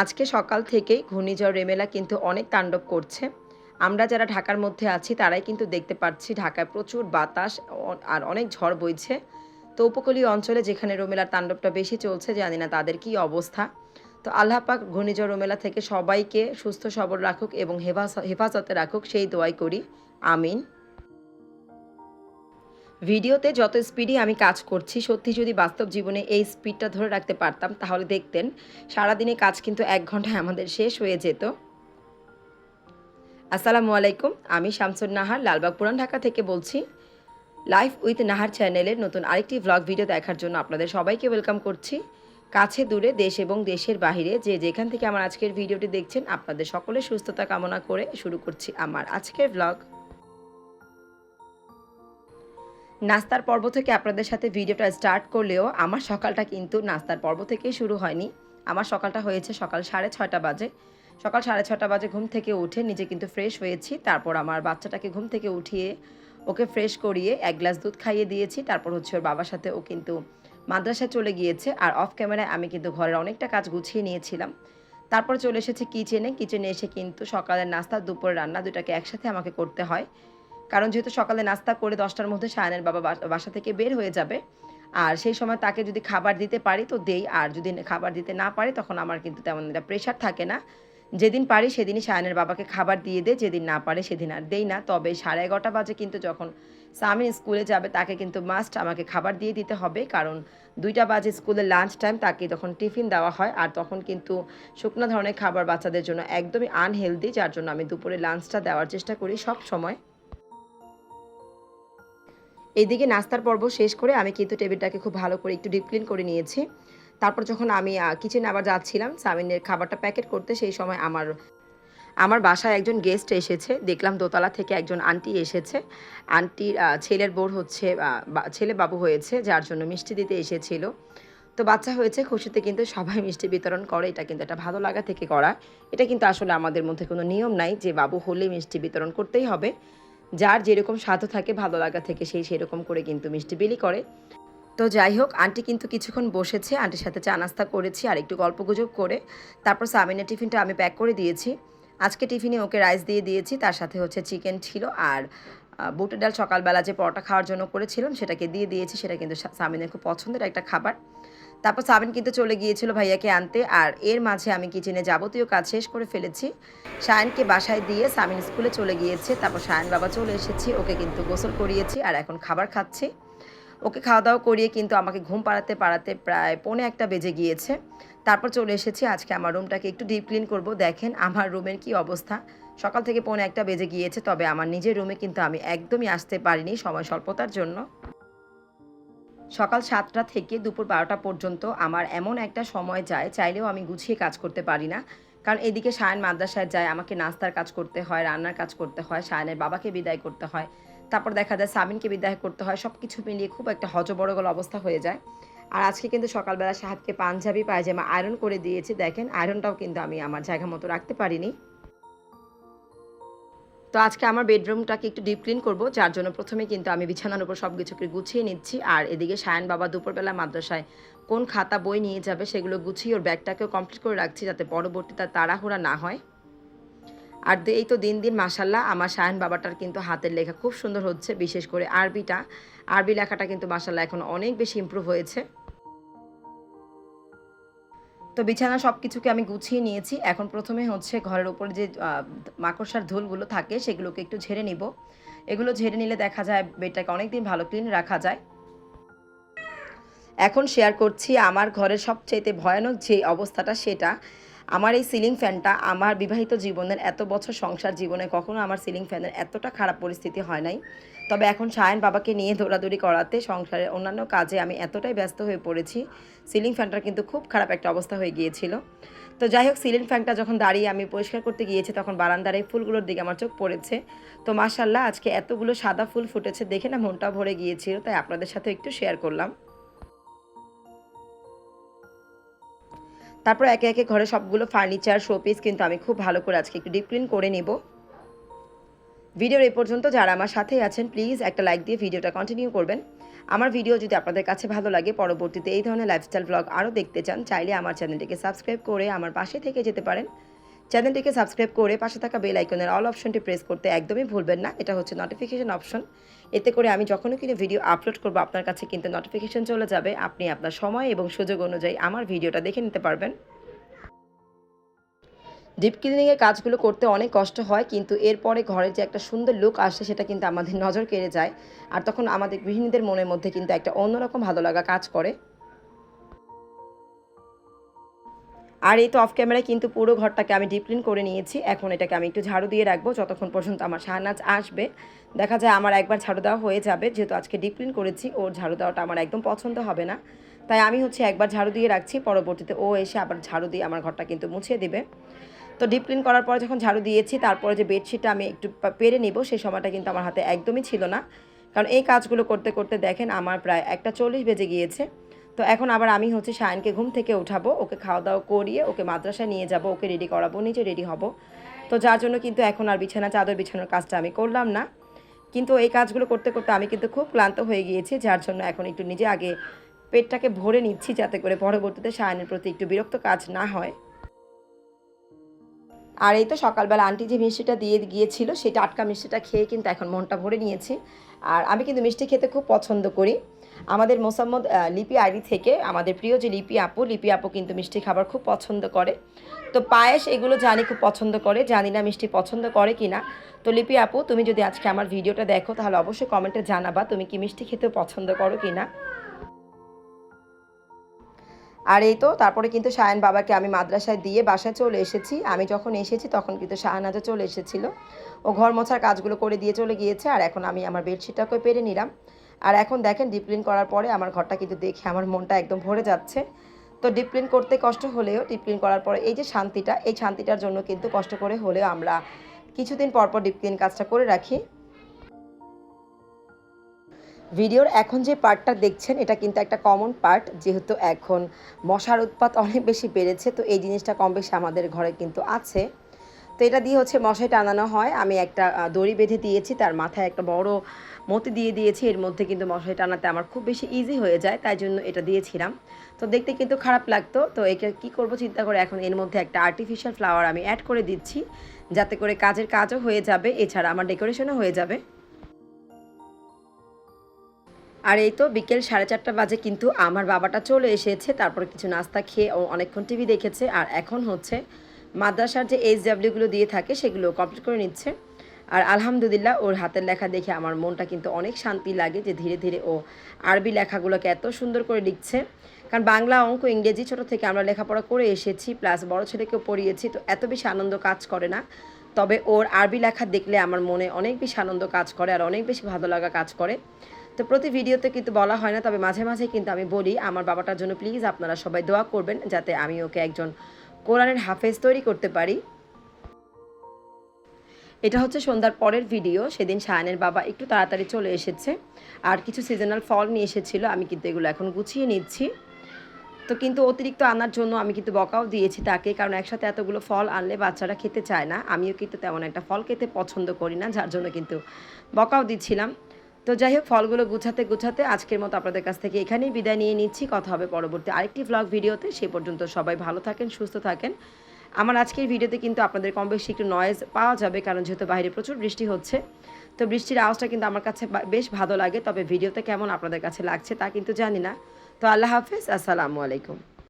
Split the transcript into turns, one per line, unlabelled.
আজকে সকাল থেকেই ঘূর্ণিঝড় রেমেলা কিন্তু অনেক তাণ্ডব করছে। আমরা যারা ঢাকার মধ্যে আছি, তারাই কিন্তু দেখতে পাচ্ছি ঢাকায় প্রচুর বাতাস আর অনেক ঝড় বইছে। তো উপকূলীয় অঞ্চলে যেখানে রোমেলার তাণ্ডবটা বেশি চলছে, জানি না তাদের কি অবস্থা। তো আল্লাহ পাক ঘূর্ণিঝড় রোমেলা থেকে সবাইকে সুস্থ, সবল রাখুক এবং হেফাজ- হেফাজতে রাখুক, সেই দোয়াই করি। আমিন। ভিডিওতে যত স্পিডই আমি কাজ করছি, সত্যি যদি বাস্তব জীবনে এই স্পিডটা ধরে রাখতে পারতাম, তাহলে দেখতেন সারাদিনে কাজ কিন্তু এক ঘন্টায় আমাদের শেষ হয়ে যেত। আসসালামু আলাইকুম, আমি শামসুন নাহার, লালবাগ পুরান ঢাকা থেকে বলছি। লাইফ উইথ নাহার চ্যানেলের নতুন আরেকটি ভ্লগ ভিডিও দেখার জন্য আপনাদের সবাইকে ওয়েলকাম করছি। কাছে দূরে দেশ এবং দেশের বাইরে যে যেখান থেকে আমার আজকের ভিডিওটি দেখছেন, আপনাদের সকলের সুস্থতা কামনা করে শুরু করছি আমার আজকের ভ্লগ নাস্তার পর্ব থেকে আপনাদের সাথে ভিডিওটা স্টার্ট করলেও আমার সকালটা কিন্তু নাস্তার পর্ব থেকেই শুরু হয়নি। আমার সকালটা হয়েছে সকাল সাড়ে ছয়টা বাজে। সকাল সাড়ে ছটা বাজে ঘুম থেকে উঠে নিজে কিন্তু ফ্রেশ হয়েছি। তারপর আমার বাচ্চাটাকে ঘুম থেকে উঠিয়ে ওকে ফ্রেশ করিয়ে এক গ্লাস দুধ খাইয়ে দিয়েছি। তারপর হচ্ছে ওর বাবার সাথে ও কিন্তু মাদ্রাসায় চলে গিয়েছে। আর অফ ক্যামেরায় আমি কিন্তু ঘরের অনেকটা কাজ গুছিয়ে নিয়েছিলাম। তারপর চলে এসেছি কিচেনে কিচেনে এসে কিন্তু সকালের নাস্তা, দুপুরের রান্না দুটাকে একসাথে আমাকে করতে হয়। কারণ যেহেতু সকালে নাস্তা করে দশটার মধ্যে সায়নের বাবা বাসা- থেকে বের হয়ে যাবে। আর সেই সময় তাকে যদি খাবার দিতে পারি তো দেই, আর যদি খাবার দিতে না পারি তখন আমার কিন্তু তেমন একটা প্রেশার থাকে না। যেদিন পারি সেদিনই সায়নের বাবাকে খাবার দিয়ে দে যেদিন না পারে সেদিন আর দেই না। তবে সাড়ে এগারোটা বাজে কিন্তু যখন সামিন স্কুলে যাবে তাকে কিন্তু মাস্ট আমাকে খাবার দিয়ে দিতে হবে। কারণ দুইটা বাজে স্কুলে লাঞ্চ টাইম তাকে তখন টিফিন দেওয়া হয়। আর তখন কিন্তু শুকনো ধরনের খাবার বাচ্চাদের জন্য একদমই আনহেলদি যার জন্য আমি দুপুরে লাঞ্চটা দেওয়ার চেষ্টা করি সব সময়। এইদিকে নাস্তার পর্ব শেষ করে আমি কিন্তু টেবিলটাকে খুব ভালো করে একটু ডিপ ক্লিন করে নিয়েছি। তারপর যখন আমি কিচেনে আবার যাচ্ছিলাম সামিনের খাবারটা প্যাকেট করতে, সেই সময় আমার আমার বাসায় একজন গেস্ট এসেছে। দেখলাম দোতলা থেকে একজন আন্টি এসেছে। আন্টির ছেলের বোর হচ্ছে ছেলে বাবু হয়েছে, যার জন্য মিষ্টি দিতে এসেছিল। তো বাচ্চা হয়েছে, খুশিতে কিন্তু সবাই মিষ্টি বিতরণ করে। এটা কিন্তু একটা ভালো লাগা থেকে করা। এটা কিন্তু আসলে আমাদের মধ্যে কোনো নিয়ম নাই যে বাবু হলে মিষ্টি বিতরণ করতেই হবে। যার যেরকম স্বাদও থাকে, ভালো লাগা থেকে সেই সেরকম করে কিন্তু মিষ্টি বিলি করে। তো যাই হোক, আন্টি কিন্তু কিছুক্ষণ বসেছে, আন্টির সাথে চা নাস্তা করেছি আর একটু গল্পগুজব করে। তারপর সামিনের টিফিনটা আমি প্যাক করে দিয়েছি। আজকে টিফিনে ওকে রাইস দিয়ে দিয়েছি, তার সাথে হচ্ছে চিকেন ছিল আর বুটের ডাল সকালবেলা যে পরোটা খাওয়ার জন্য করেছিলাম সেটাকে দিয়ে দিয়েছি, সেটা কিন্তু সামিনের খুব পছন্দের একটা খাবার। তারপর সাবিন কিন্তু চলে গিয়েছিল ভাইয়াকে আনতে, আর এর মাঝে আমি কিচেনে যাবতীয় কাজ শেষ করে ফেলেছি। সায়নকে বাসায় দিয়ে সামিন স্কুলে চলে গিয়েছে, তারপর সায়ন বাবা চলে এসেছি, ওকে কিন্তু গোসল করিয়েছি আর এখন খাবার খাচ্ছি। ওকে খাওয়া দাওয়া করিয়ে কিন্তু আমাকে ঘুম পাড়াতে পাড়াতে প্রায় পৌনে একটা বেজে গিয়েছে। তারপর চলে এসেছি, আজকে আমার রুমটাকে একটু ডিপ ক্লিন করব। দেখেন আমার রুমের কি অবস্থা। সকাল থেকে পৌনে একটা বেজে গিয়েছে, তবে আমার নিজের রুমে কিন্তু আমি একদমই আসতে পারিনি সময় স্বল্পতার জন্য। সকাল সাতটা থেকে দুপুর বারোটা পর্যন্ত আমার এমন একটা সময় যায়, চাইলেও আমি গুছিয়ে কাজ করতে পারি না। কারণ এদিকে সায়ন মাদ্রাসায় যায়, আমাকে নাস্তার কাজ করতে হয়, রান্নার কাজ করতে হয়, সায়নের বাবাকে বিদায় করতে হয়, তারপর দেখা যায় সামিনকে বিদায় করতে হয় সব কিছু মিলিয়ে খুব একটা হজবড়গল অবস্থা হয়ে যায়। আর আজকে কিন্তু সকালবেলা সাহাবকে পাঞ্জাবি, পায়জামা আয়রন করে দিয়েছি, দেখেন আয়রনটাও কিন্তু আমি আমার জায়গা মতো রাখতে পারিনি। তো আজকে আমার বেডরুমটাকে একটু ডিপ ক্লিন করব, যার জন্য প্রথমে কিন্তু আমি বিছানার উপর সব কিছুকে গুছিয়ে নিচ্ছি। আর এদিকে সায়ন বাবা দুপুরবেলা মাদ্রাসায় কোন খাতা বই নিয়ে যাবে সেগুলো গুছিয়ে ওর ব্যাগটাকেও কমপ্লিট করে রাখছি যাতে পরবর্তীতে আর তাড়াহুড়া না হয়। আর এই তো দিন দিন মাসাল্লাহ আমার সায়ন বাবাটার কিন্তু হাতের লেখা খুব সুন্দর হচ্ছে, বিশেষ করে আরবিটা। আরবি লেখাটা কিন্তু মাসাল্লাহ এখন অনেক বেশি ইম্প্রুভ হয়েছে। তো বিছানা সব কিছুকে আমি গুছিয়ে নিয়েছি। এখন প্রথমে হচ্ছে ঘরের ওপরে যে মাকড়সার ধুলগুলো থাকে সেগুলোকে একটু ঝেড়ে নিব। এগুলো ঝেড়ে নিলে দেখা যায় বেডটাকে অনেকদিন ভালো ক্লিন রাখা যায়। এখন শেয়ার করছি আমার ঘরের সবচেয়ে ভয়ানক যে অবস্থাটা সেটা আমার এই সিলিং ফ্যানটা আমার বিবাহিত জীবনের এত বছর সংসার জীবনে কখনো আমার সিলিং ফ্যানের এতটা খারাপ পরিস্থিতি হয় নাই। তবে এখন সায়ন বাবাকে নিয়ে দৌড়াদৌড়ি করাতে সংসারের অন্যান্য কাজে আমি এতটাই ব্যস্ত হয়ে পড়েছি সিলিং ফ্যানটার কিন্তু খুব খারাপ একটা অবস্থা হয়ে গিয়েছিল। তো যাই হোক সিলিং ফ্যানটা যখন দাঁড়িয়ে আমি পরিষ্কার করতে গিয়েছি, তখন বারান্দার এই ফুলগুলোর দিকে আমার চোখ পড়েছে। তো মাশাল্লাহ আজকে এতগুলো সাদা ফুল ফুটেছে, দেখে না মনটা ভরে গিয়েছিল, তাই আপনাদের সাথে একটু শেয়ার করলাম। তারপর একে একে ঘরে সবগুলো ফার্নিচার শোপিস কিন্তু আমি খুব ভালো করে আজকে একটু ডিপ ক্লিন করে নেব। ভিডিওর এই পর্যন্ত যারা আমার সাথেই আছেন প্লিজ একটা লাইক দিয়ে ভিডিওটা কন্টিনিউ করবেন। আমার ভিডিও যদি আপনাদের কাছে ভালো লাগে, পরবর্তীতে এই ধরনের লাইফস্টাইল ব্লগ আরও দেখতে চান, চাইলে আমার চ্যানেলটিকে সাবস্ক্রাইব করে আমার পাশে থেকে যেতে পারেন। চ্যানেলটিকে সাবস্ক্রাইব করে পাশে থাকা বেল আইকনের অল অপশনটি প্রেস করতে একদমই ভুলবেন না, এটা হচ্ছে নোটিফিকেশন অপশন এতে করে আমি যখনই কিন্তু ভিডিও আপলোড করব, আপনার কাছে কিন্তু নোটিফিকেশন চলে যাবে। আপনি আপনার সময় এবং সুযোগ অনুযায়ী আমার ভিডিওটা দেখে নিতে পারবেন। ডিপ ক্লিনিংয়ের কাজগুলো করতে অনেক কষ্ট হয়, কিন্তু এরপরে ঘরের যে একটা সুন্দর লুক আসে, সেটা কিন্তু আমাদের নজর কেড়ে যায়। আর তখন আমাদের গৃহিণীদের মনের মধ্যে কিন্তু একটা অন্যরকম ভালো লাগা কাজ করে। আর এই তো অফ ক্যামেরায় কিন্তু পুরো ঘরটাকে আমি ডিপ ক্লিন করে নিয়েছি। এখন এটাকে আমি একটু ঝাড়ু দিয়ে রাখব, যতক্ষণ পর্যন্ত আমার শাহনাজ আসবে। দেখা যায় আমার একবার ঝাড়ু দেওয়া হয়ে যাবে, যেহেতু আজকে ডিপ ক্লিন করেছি, ওর ঝাড়ু দেওয়াটা আমার একদম পছন্দ হবে না। তাই আমি হচ্ছে একবার ঝাড়ু দিয়ে রাখছি, পরবর্তীতে ও এসে আবার ঝাড়ু দিয়ে আমার ঘরটা কিন্তু মুছিয়ে দিবে। তো ডিপ ক্লিন করার পরে যখন ঝাড়ু দিয়েছি, তারপরে যে বেডশিটটা আমি একটু পেরে নিব সেই সময়টা কিন্তু আমার হাতে একদমই ছিল না। কারণ এই কাজগুলো করতে করতে দেখেন আমার প্রায় একটা চল্লিশ বেজে গিয়েছে। তো এখন আবার আমি হচ্ছে সায়নকে ঘুম থেকে উঠাবো, ওকে খাওয়া দাওয়া করিয়ে ওকে মাদ্রাসায় নিয়ে যাব, ওকে রেডি করাবো, নিজে রেডি হব। তো যার জন্য কিন্তু এখন আর বিছানা, চাদর বিছানোর কাজটা আমি করলাম না। কিন্তু এই কাজগুলো করতে করতে আমি কিন্তু খুব ক্লান্ত হয়ে গিয়েছি, যার জন্য এখন একটু নিজে আগে পেটটাকে ভরে নিচ্ছি যাতে করে পরবর্তীতে সায়নের প্রতি একটু বিরক্ত কাজ না হয়। আর এই তো সকালবেলা আন্টি যে মিষ্টিটা দিয়ে গিয়েছিল, সেই টাটকা মিষ্টিটা খেয়ে কিন্তু এখন মনটা ভরে নিয়েছি। আর আমি কিন্তু মিষ্টি খেতে খুব পছন্দ করি। আমাদের মোসাম্মদ লিপি আইডি থেকে আমাদের প্রিয় যে লিপি আপু লিপি আপু কিন্তু মিষ্টি খাবার খুব পছন্দ করে। তো পায়েস এগুলো জানি খুব পছন্দ করে, জানি না মিষ্টি পছন্দ করে কি না তো লিপি আপু, তুমি যদি আজকে আমার ভিডিওটা দেখো, তাহলে অবশ্যই কমেন্টে জানাবা তুমি কি মিষ্টি খেতে পছন্দ করো কি না আর এই তো, তারপরে কিন্তু সায়ন বাবাকে আমি মাদ্রাসায় দিয়ে বাসায় চলে এসেছি। আমি যখন এসেছি, তখন কিন্তু শাহানাজও চলে এসেছিল। ও ঘর মোছার কাজগুলো করে দিয়ে চলে গিয়েছে, আর এখন আমি আমার বেডশিটটাকে পেরে নিলাম। আর এখন দেখেন ডিপ্লিন করার পরে আমার ঘরটা কিন্তু দেখে আমার মনটা একদম ভরে যাচ্ছে। তো ডিপ্লিন করতে কষ্ট হলেও, ডিপ্লিন করার পরে এই যে শান্তিটা, এই শান্তিটার জন্য কিন্তু কষ্ট করে হলেও আমরা কিছুদিন পর পর ডিপ্লিন কাজটা করে রাখি। ভিডিওর এখন যে পার্টটা দেখছেন, এটা কিন্তু একটা কমন পার্ট, যেহেতু এখন মশার উৎপাত অনেক বেশি বেড়েছে, তো এই জিনিসটা কম বেশি আমাদের ঘরে কিন্তু আছে। তো এটা দিয়ে হচ্ছে মশাই টানানো হয়। আমি একটা দড়ি বেঁধে দিয়েছি, তার মাথায় একটা বড় মতি দিয়ে দিয়েছি। এর মধ্যে কিন্তু মশাই টানাতে আমার খুব বেশি ইজি হয়ে যায়, তাই জন্য এটা দিয়েছিলাম। তো দেখতে কিন্তু খারাপ লাগতো। তো এটা কি করব চিন্তা করে এখন এর মধ্যে একটা আর্টিফিশিয়াল ফ্লাওয়ার আমি অ্যাড করে দিচ্ছি, যাতে করে কাজের কাজও হয়ে যাবে। এছাড়া আমার ডেকোরেশনও হয়ে যাবে। আর এই তো বিকেল সাড়ে চারটা বাজে কিন্তু আমার বাবাটা চলে এসেছে। তারপর কিছু নাস্তা খেয়ে ও অনেকক্ষণ টিভি দেখেছে। আর এখন হচ্ছে মাদ্রাসার যে এইচ ডাব্লিউগুলো দিয়ে থাকে সেগুলো কমপ্লিট করে নিচ্ছে। আর আলহামদুলিল্লাহ ওর হাতের লেখা দেখে আমার মনটা কিন্তু অনেক শান্তি লাগে যে ধীরে ধীরে ও আরবি লেখাগুলোকে এত সুন্দর করে লিখছে। কারণ বাংলা অঙ্ক ইংরেজি ছোটো থেকে আমরা লেখাপড়া করে এসেছি প্লাস বড় ছেলেকেও পড়িয়েছি, তো এত বেশি আনন্দ কাজ করে না। তবে ওর আরবি লেখা দেখলে আমার মনে অনেক বেশি আনন্দ কাজ করে আর অনেক বেশি ভালো লাগা কাজ করে। তো প্রতি ভিডিওতে কিন্তু বলা হয় না, তবে মাঝে মাঝে কিন্তু আমি বলি, আমার বাবাটার জন্য প্লিজ আপনারা সবাই দোয়া করবেন যাতে আমি ওকে একজন কোরআনের হাফেজ তৈরি করতে পারি। এটা হচ্ছে সন্ধ্যার পরের ভিডিও, সেদিন শায়নের বাবা একটু তাড়াতাড়ি চলে এসেছে, আর কিছু সিজনাল ফল নিয়ে এসেছিল, আমি কিন্তু এগুলো এখন গুছিয়ে নিচ্ছি। তো কিন্তু অতিরিক্ত আনার জন্য আমি কিন্তু বকাও দিয়েছি তাকে, কারণ একসাথে এতগুলো ফল আনলে বাচ্চারা খেতে চায় না। আমিও কিন্তু তেমন একটা ফল খেতে পছন্দ করি না, যার জন্য কিন্তু বকাও দিচ্ছিলাম। তো যাই হোক, ফলগুলো গুছাতে গুছাতে আজকের মতো আপনাদের কাছ থেকে এখানেই বিদায় নিয়ে নিচ্ছি। কথা হবে পরবর্তী আরেকটি ভ্লগ ভিডিওতে। সে পর্যন্ত সবাই ভালো থাকেন, সুস্থ থাকেন। আমার আজকের ভিডিওতে কিন্তু আপনাদের কম বেশি একটু নয়েজ পাওয়া যাবে, কারণ যেহেতু বাইরে প্রচুর বৃষ্টি হচ্ছে। তো বৃষ্টির আওয়াজটা কিন্তু আমার কাছে বেশ ভালো লাগে, তবে ভিডিওতে কেমন আপনাদের কাছে লাগছে তা কিন্তু জানি না। তো আল্লাহ হাফেজ, আসসালামু আলাইকুম।